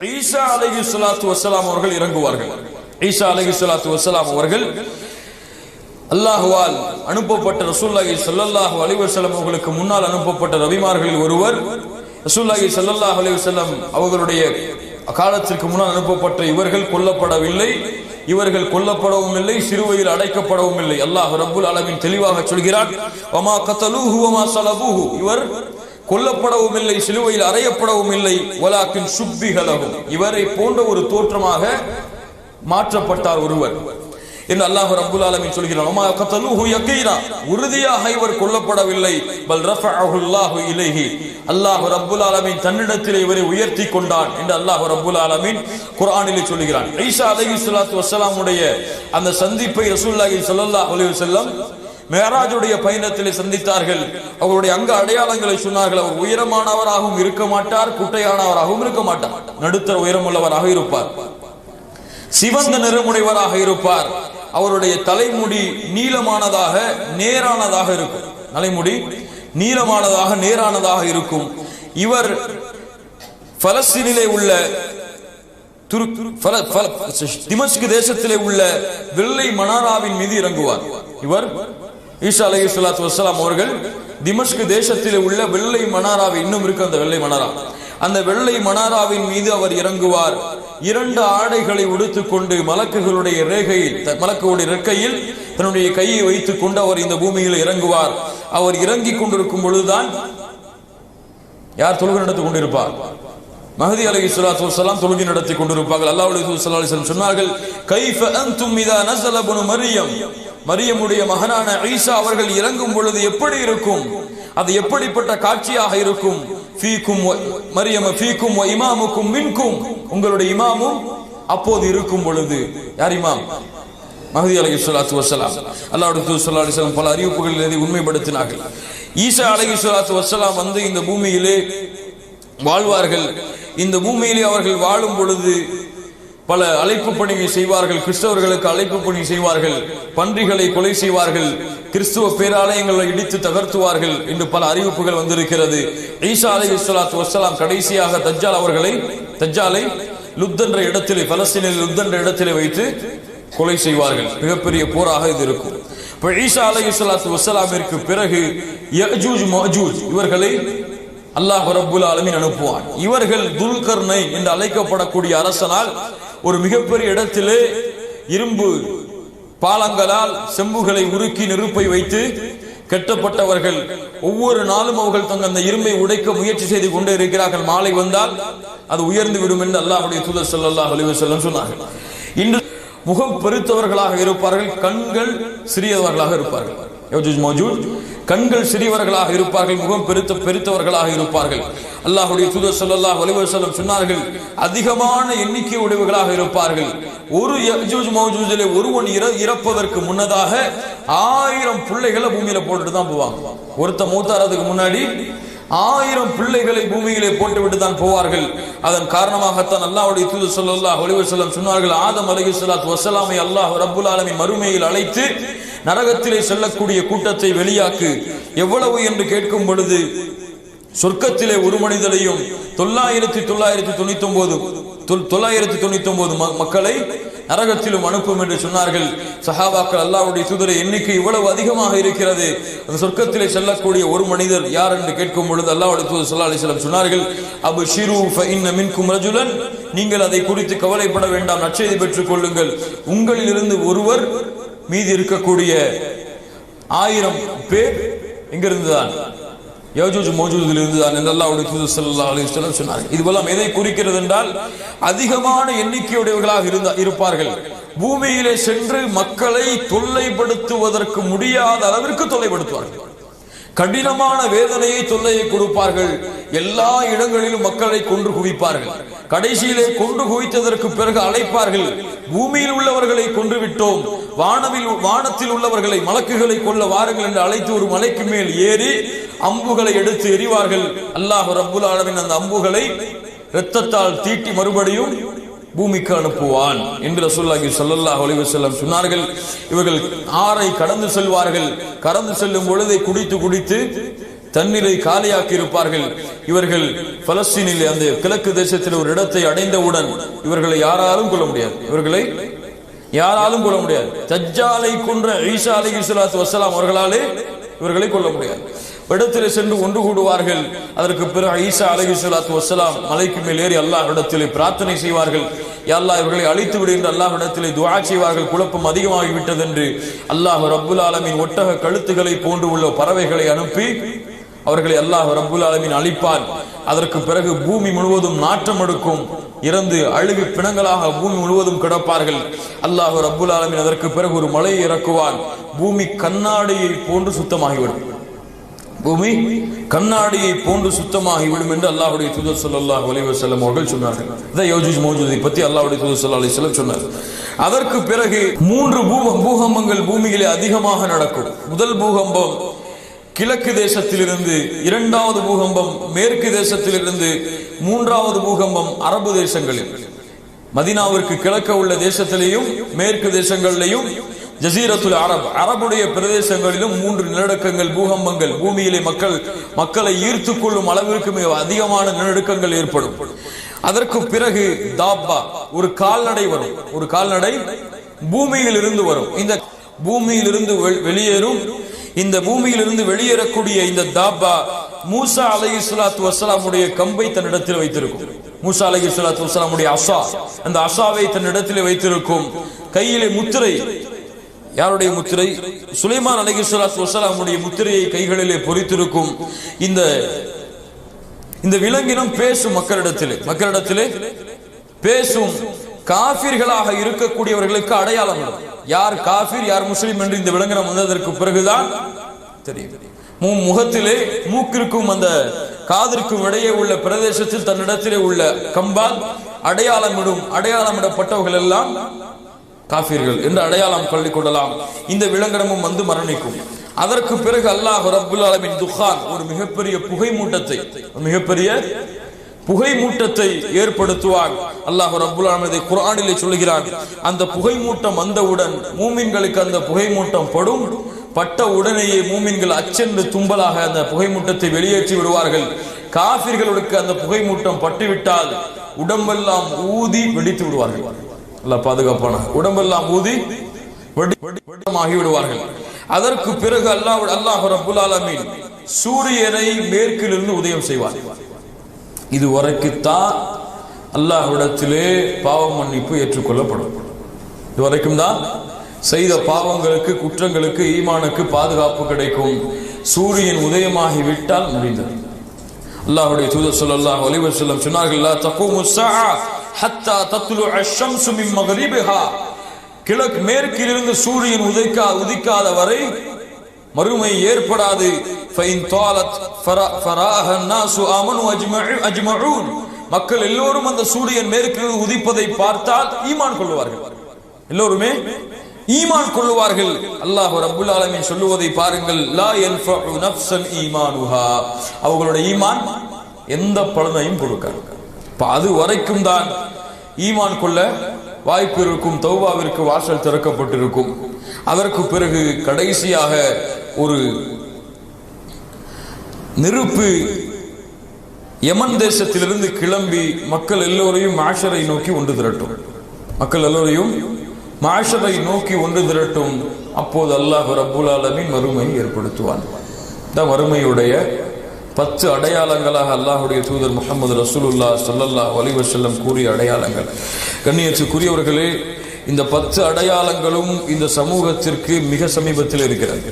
ஈசா அலைஹி சலாத்து வசலாம் அவர்கள் இறங்குவார்கள். ஈசா அலைஹி சலாத்து வசலாம் அவர்கள் அல்லாஹுவால் அனுப்பப்பட்ட ரசூல்லாஹி சல்லாஹு அலிவசலம் அவர்களுக்கு முன்னால் அனுப்பப்பட்ட ரவிமார்களில் ஒருவர் ரசூல்லாஹி சல்லாஹ் அலிவசல்லம் அவர்களுடைய காலத்திற்கு முன்னால் அனுப்பப்பட்ட இவர்கள் கொல்லப்படவில்லை. இவர்கள் கொல்லப்படவும் இல்லை சிறுவையில் அடைக்கப்படவும் இல்லை. அல்லாஹ் ரபுல் அளவின் தெளிவாக சொல்கிறார் வமா இவர் கொல்லப்படவும் இல்லை சிலுவையில் அறையப்படவும் இல்லை வலாக்கின் சுப்பிகளவும் இவரை போன்ற ஒரு தோற்றமாக மாற்றப்பட்டார் ஒருவர். என்று அல்லாஹ் ரப்புல் ஆலமின் சொல்கிறான். உறுதியாக இவர் கொல்லப்படவில்லை. பல் ரஃபஅஹு அல்லாஹு இலைஹி. அல்லாஹ் ரப்புல் ஆலமின் தன்னிடத்தில் இவரை உயர்த்தி கொண்டான் என்று அல்லாஹ் ரப்புல் ஆலமின் குர்ஆனிலே சொல்கிறான். ஈசா அலைஹிஸ்ஸலாத்து வசலாமுடைய அந்த சந்திப்பை ரசூலுல்லாஹி ஸல்லல்லாஹு அலைஹி வஸல்லம் மேராஜுடைய பயணத்திலே சந்தித்தார்கள். அவருடைய அங்க அடையாளங்களை சொன்னார்கள். அவர் உயரமானவராகவும் இருக்க மாட்டார் குட்டையானவராகவும் இருக்க மாட்டார். நடுத்தர உயரமுள்ளவராக இருப்பார். சிவந்த நிறமுடையவராக இருப்பார். அவருடைய தலைமுடி நீளமானதாக நேரானதாக இருக்கும். தலைமுடி நீளமானதாக நேரானதாக இருக்கும். இவர் பலஸ்தீனிலே உள்ள துரு- பல- திமஸ்கு தேசத்திலே உள்ள வெள்ளை மனாராவின் மீது இறங்குவார். இவர் ஈசா அலைஹி சொல்லாத்து வசலாம் அவர்கள் திமஸ்கு தேசத்தில் உள்ள வெள்ளை மனாராவை இன்னும் இருக்கு அந்த வெள்ளை மனாரா அந்த வெள்ளை மனாராவின் மீது அவர் இறங்குவார். இரண்டு ஆடைகளை உடுத்துக் கொண்டு மலக்குகளுடைய ரேகையில் மலக்குடைய ரெக்கையில் தன்னுடைய கையை வைத்துக் கொண்டு அவர் இந்த பூமியில் இறங்குவார். அவர் இறங்கிக் கொண்டிருக்கும் பொழுதுதான் யார் தொழுகை நடந்து கொண்டிருப்பார்? மஹதி அலி சுலாத்து வலாம் தொழுகை நடத்தி கொண்டிருப்பார்கள். அல்லாஹ் அலி சுல்லா சொன்னார்கள் கைஃப அன்தும் இதா நசல புனு மரியம். மரியமுடைய மகனான ஈசா அவர்கள் இறங்கும் பொழுது எப்படி இருக்கும்? அது எப்படிப்பட்ட காட்சியாக இருக்கும்? ஃபீக்கும் மரியம் ஃபீக்கும் இமாமுக்கும் மின்கும். உங்களுடைய இமாமும் அப்போது இருக்கும் பொழுது யார் இமாம்? மஹதி அலைஹி ஸலாத்து வஸலாம் அல்லாஹ்வுடைய தூதர் ஸல்லல்லாஹு பல அறிவிப்புகளில் இதை உண்மைப்படுத்தினார்கள். ஈசா அலகி ஸலாத்து வசலாம் வந்து இந்த பூமியிலே வாழ்வார்கள். இந்த பூமியிலே அவர்கள் வாழும் பொழுது பல அழைப்பு பணியை செய்வார்கள். கிறிஸ்தவர்களுக்கு அழைப்பு பணி செய்வார்கள். பன்றிகளை கொலை செய்வார்கள். கிறிஸ்துவ பேராலயங்களை இடித்து தகர்த்துவார்கள் என்று பல அறிவிப்புகள் வந்திருக்கிறது. ஈசா அலை ஸலாத்து வசலாம் கடைசியாக தஜ்ஜால் அவர்களை தஜ்ஜாலை லுத்தன்ற இடத்திலே பலஸ்தீனில் லுத்தன்ற இடத்திலே வைத்து கொலை செய்வார்கள். மிகப்பெரிய போராக இது இருக்கும். இப்போ ஈசா அலைஹி ஸலாத்து வசலாமிற்கு பிறகு யஜூஜ் மஜூஜ் இவர்களை அல்லாஹ் ரபுல் ஆலமின் அனுப்புவான். இவர்கள் துல்கர்ணை என்று அழைக்கப்படக்கூடிய அரசனால் ஒரு மிகப்பெரிய இடத்திலே இரும்பு பாலங்களால் செம்புகளை உருக்கி நெருப்பை வைத்து கெட்டப்பட்டவர்கள் ஒவ்வொரு நாளும் அவர்கள் தங்க அந்த இரும்பை உடைக்க முயற்சி செய்து கொண்டே இருக்கிறார்கள். மாலை வந்தால் அது உயர்ந்து விடும் என்று அல்லாஹுடைய தூதர் ஸல்லல்லாஹு அலைஹி வஸல்லம் சொன்னார்கள். இன்று முகம் பெருத்தவர்களாக இருப்பார்கள் கண்கள் சிறியவர்களாக இருப்பார்கள். கண்கள் சிறியவர்களாக இருப்பார்கள் முகம் பெருத்த பெருத்தவர்களாக இருப்பார்கள். அல்லாஹுடைய தூதர் சொல்லல்லா வலிவர் வஸல்லம் சொன்னார்கள் அதிகமான எண்ணிக்கை உடையவர்களாக இருப்பார்கள். ஒரு யஜூஜ் மௌஜூஜிலே ஒருவன் இற- இறப்பதற்கு முன்னதாக ஆயிரம் பிள்ளைகளை பூமியில போட்டுட்டு தான் போவாங்க. ஒருத்த மூத்தாரதுக்கு முன்னாடி ஆயிரம் பிள்ளைகளை பூமியிலே போட்டுவிட்டு தான் போவார்கள். அதன் காரணமாகத்தான் அல்லாவுடைய தூது சொல்லல்லா அலைஹி செல்லம் சொன்னார்கள் ஆதம் அலகி சொல்லாத் வசலாமை அல்லாஹ் ரப்புல் ஆலமீன் மறுமையில் அழைத்து நரகத்திலே செல்லக்கூடிய கூட்டத்தை வெளியாக்கு. எவ்வளவு என்று கேட்கும் பொழுது சொர்க்கத்திலே ஒரு மனிதனையும் தொள்ளாயிரத்தி தொள்ளாயிரத்தி தொண்ணூத்தி ஒன்பது தொள்ளாயிரத்தி தொண்ணூத்தி ஒன்பது மக்களை நரகத்திலும் அனுப்பும் என்று சொன்னார்கள். சஹாபாக்கள் அல்லாஹ்வுடைய தூதரை எண்ணிக்கை இவ்வளவு அதிகமாக இருக்கிறது. அந்த சொர்க்கத்திலே செல்லக்கூடிய ஒரு மனிதர் யார் என்று கேட்கும் பொழுது அல்லாவுடைய தூதர் சல்லா அலைஹி சொன்னார்கள் அபு ஷிரு மின்கும் ரஜுலன். நீங்கள் அதை குறித்து கவலைப்பட வேண்டாம் நற்செய்தி பெற்றுக் கொள்ளுங்கள். உங்களிலிருந்து ஒருவர் மீதி இருக்கக்கூடிய ஆயிரம் பேர் எங்கிருந்துதான் யோஜூஜ் மோஜூஜில் இருந்து தான் என்று அல்லாஹ்வுடைய தூதர் அலி அலைஹி சொன்னார்கள். இது எதை குறிக்கிறது என்றால் அதிகமான எண்ணிக்கையுடையவர்களாக இருந்த இருப்பார்கள். பூமியிலே சென்று மக்களை தொல்லைப்படுத்துவதற்கு முடியாத அளவிற்கு தொல்லைப்படுத்துவார்கள். கடினமான வேதனையை தொல்லையை கொடுப்பார்கள். எல்லா இடங்களிலும் மக்களை கொன்று குவிப்பார்கள். கடைசியிலே கொன்று குவித்ததற்கு பிறகு அழைப்பார்கள் பூமியில் உள்ளவர்களை கொன்று விட்டோம் வானவில் வானத்தில் உள்ளவர்களை மலக்குகளை கொல்ல வாருங்கள் என்று அழைத்து ஒரு மலைக்கு மேல் ஏறி அம்புகளை எடுத்து எறிவார்கள். அல்லாஹ் ரப்புல் ஆலமீன் அந்த அம்புகளை இரத்தத்தால் தீட்டி மறுபடியும் பூமிக்கு அனுப்புவான் என்று ரசூல்லாஹி ஸல்லல்லாஹு அலைஹி செல்லம் சொன்னார்கள். இவர்கள் ஆறை கடந்து செல்வார்கள். கடந்து செல்லும் பொழுதை குடித்து குடித்து தண்ணீரை காலியாக்கி இருப்பார்கள். இவர்கள் பலஸ்தீனில் அந்த கிழக்கு தேசத்தில் ஒரு இடத்தை அடைந்தவுடன் இவர்களை யாராலும் கொள்ள முடியாது. இவர்களை யாராலும் கொள்ள முடியாது. தஜ்ஜாலை கொன்ற ஈசா அலி வசலாம் அவர்களாலே இவர்களை கொள்ள முடியாது. இடத்தில் சென்று ஒன்று கூடுவார்கள். அதற்கு பிறகு ஈசா அலி சொல்லாத்து வசலாம் மலைக்கு மேல் ஏறி அல்லாஹ் இடத்திலே பிரார்த்தனை செய்வார்கள். அல்லாஹ் இவர்களை அழித்து விடு என்று அல்லாஹ் இடத்திலே துவா செய்வார்கள். குழப்பம் அதிகமாகிவிட்டது என்று அல்லாஹ் ரப்புல் ஆலமின் ஒட்டக கழுத்துக்களை போன்று உள்ள பறவைகளை அனுப்பி அவர்களை அல்லாஹ் ரப்புல் ஆலமின் அழிப்பான். அதற்கு பிறகு பூமி முழுவதும் நாற்றம் எடுக்கும். இறந்து அழுகு பிணங்களாக பூமி முழுவதும் கிடப்பார்கள். அல்லாஹ் ரப்புல் ஆலமின் அதற்கு பிறகு ஒரு மலையை இறக்குவான். பூமி கண்ணாடியை போன்று சுத்தமாகிவிடும். பூமி கண்ணாடியை போன்று சுத்தமாகிவிடும் என்று அல்லாஹுடைய தூதர் ஸல்லல்லாஹு அலைஹி அவர்கள் சொன்னார்கள். இதை யோஜிஜ் மௌஜூதை பற்றி அல்லாஹுடைய தூதர் ஸல்லல்லாஹு அலைஹி சொன்னார். அதற்கு பிறகு மூன்று பூ- பூகம்பங்கள் பூமியிலே அதிகமாக நடக்கும். முதல் பூகம்பம் கிழக்கு தேசத்திலிருந்து இரண்டாவது பூகம்பம் மேற்கு தேசத்திலிருந்து மூன்றாவது பூகம்பம் அரபு தேசங்களில். மதினாவிற்கு கிழக்க உள்ள தேசத்திலேயும் மேற்கு தேசங்களிலேயும் ஜசீரத்துல் அரப். அரபுடைய பிரதேசங்களிலும் மூன்று நிலநடுக்கங்கள் பூகம்பங்கள் பூமியிலே மக்கள் மக்களை ஈர்த்து கொள்ளும் அளவிற்கு மிக அதிகமான நிலநடுக்கங்கள் ஏற்படும். அதற்கு பிறகு தாப்பா ஒரு கால்நடை வரும். ஒரு கால்நடை பூமியில் இருந்து வரும். இந்த பூமியிலிருந்து வெ- வெளியேறும். இந்த பூமியிலிருந்து வெளியேறக்கூடிய இந்த தாப்பா மூசா அலை இஸ்லாத்து வசலாமுடைய கம்பை தன்னிடத்தில் வைத்திருக்கும். மூசா அலை இஸ்லாத்து வசலாமுடைய அசா அந்த அசாவை தன்னிடத்தில் வைத்திருக்கும். கையிலே முத்திரை யாருடைய முத்திரை? சுலைமான் அலைஹி ஸலாத்து முத்திரையை கைகளிலே பொறித்திருக்கும் இந்த இந்த விலங்கினம் பேசும் மக்களிடத்திலே மக்களிடத்திலே பேசும் காபிர்களாக இருக்கக்கூடியவர்களுக்கு அடையாளம் யார் காபிர் யார் முஸ்லீம் என்று இந்த விலங்கினம் வந்ததற்கு பிறகுதான் தெரியும். மு- முகத்திலே மூக்கிற்கும் அந்த காதிற்கும் இடையே உள்ள பிரதேசத்தில் தன்னிடத்திலே உள்ள கம்பால் அடையாளமிடும் அடையாளமிடப்பட்டவர்கள் எல்லாம் காஃபிர்கள் என்று அடையாளம் கொள்ளிக் கொள்ளலாம் இந்த விலங்கினமும் வந்து மரணிக்கும். அதற்கு பிறகு அல்லாஹ் ரபுல் அலமின் துஹான் ஒரு மிகப்பெரிய புகை மூட்டத்தை மிகப்பெரிய புகை மூட்டத்தை ஏற்படுத்துவான். அல்லாஹ் ரபுல் ஆலமின் குரானிலே குர்ஆனிலே சொல்கிறான். அந்த புகை மூட்டம் வந்தவுடன் மூமின்களுக்கு அந்த புகை மூட்டம் படும். பட்ட உடனேயே மூமின்கள் அச்சென்று தும்பலாக அந்த புகை மூட்டத்தை வெளியேற்றி விடுவார்கள். காபிர்களுக்கு அந்த புகை மூட்டம் பட்டுவிட்டால் உடம்பெல்லாம் ஊதி வெடித்து விடுவார்கள். நல்லா பாதுகாப்பான உடம்பெல்லாம் ஊதி வெடிமாகி விடுவார்கள். அதற்கு பிறகு அல்லாஹ் அல்லாஹ் ரபுல் ஆலமீன் சூரியனை மேற்கிலிருந்து உதயம் செய்வார். இது வரைக்குத்தான் அல்லாஹ்விடத்திலே பாவ மன்னிப்பு ஏற்றுக்கொள்ளப்படும். இது வரைக்கும் தான் செய்த பாவங்களுக்கு குற்றங்களுக்கு ஈமானுக்கு பாதுகாப்பு கிடைக்கும். சூரியன் உதயமாகி விட்டால் முடிந்தது. அல்லாஹுடைய தூதர் சொல்லல்லாஹ் ஒலிவர் செல்லம் சொன்னார்கள் ஹத்தா தத்லு அஷ்-ஷம்ஸு கிழக்கு மேற்கிலிருந்து சூரியன் உதைக்கா உதிக்காத வரை மறுமை ஏற்படாது. ஃபைன் தாலத் ஃபராஹ நாசு அஜ்மஊன். மக்கள் எல்லோரும் அந்த சூரியன் மேற்கிலிருந்து உதிப்பதை பார்த்தால் ஈமான் கொள்வார்கள் எல்லோருமே ஈமான் கொள்ளுவார்கள். அல்லாஹ் அபுல் ஆலமின் சொல்லுவதை பாருங்கள். லா யன்ஃபஉ நஃப்ஸன் ஈமானுஹா. ஈமான் எந்த பலனையும் கொடுக்காது. அது வரைக்கும் தான் ஈமான் கொள்ள வாய்ப்பு இருக்கும் தௌபாவிற்கு வாசல் திறக்கப்பட்டிருக்கும். அதற்கு பிறகு கடைசியாக ஒரு நெருப்பு யமன் தேசத்திலிருந்து கிளம்பி மக்கள் எல்லோரையும் மாஷரை நோக்கி ஒன்று திரட்டும். மக்கள் எல்லோரையும் மாஷரை நோக்கி ஒன்று திரட்டும். அப்போது அல்லாஹ் ரபுல் ஆலமின் மறுமை ஏற்படுத்துவான். இந்த மறுமையுடைய பத்து அடையாளங்களாக அல்லாஹுடைய தூதர் முகமது ரசூலுல்லா ஸல்லல்லாஹு வலிவசல்லம் கூறிய அடையாளங்கள். கண்ணியத்துக்குரியவர்களே இந்த பத்து அடையாளங்களும் இந்த சமூகத்திற்கு மிக சமீபத்தில் இருக்கிறது.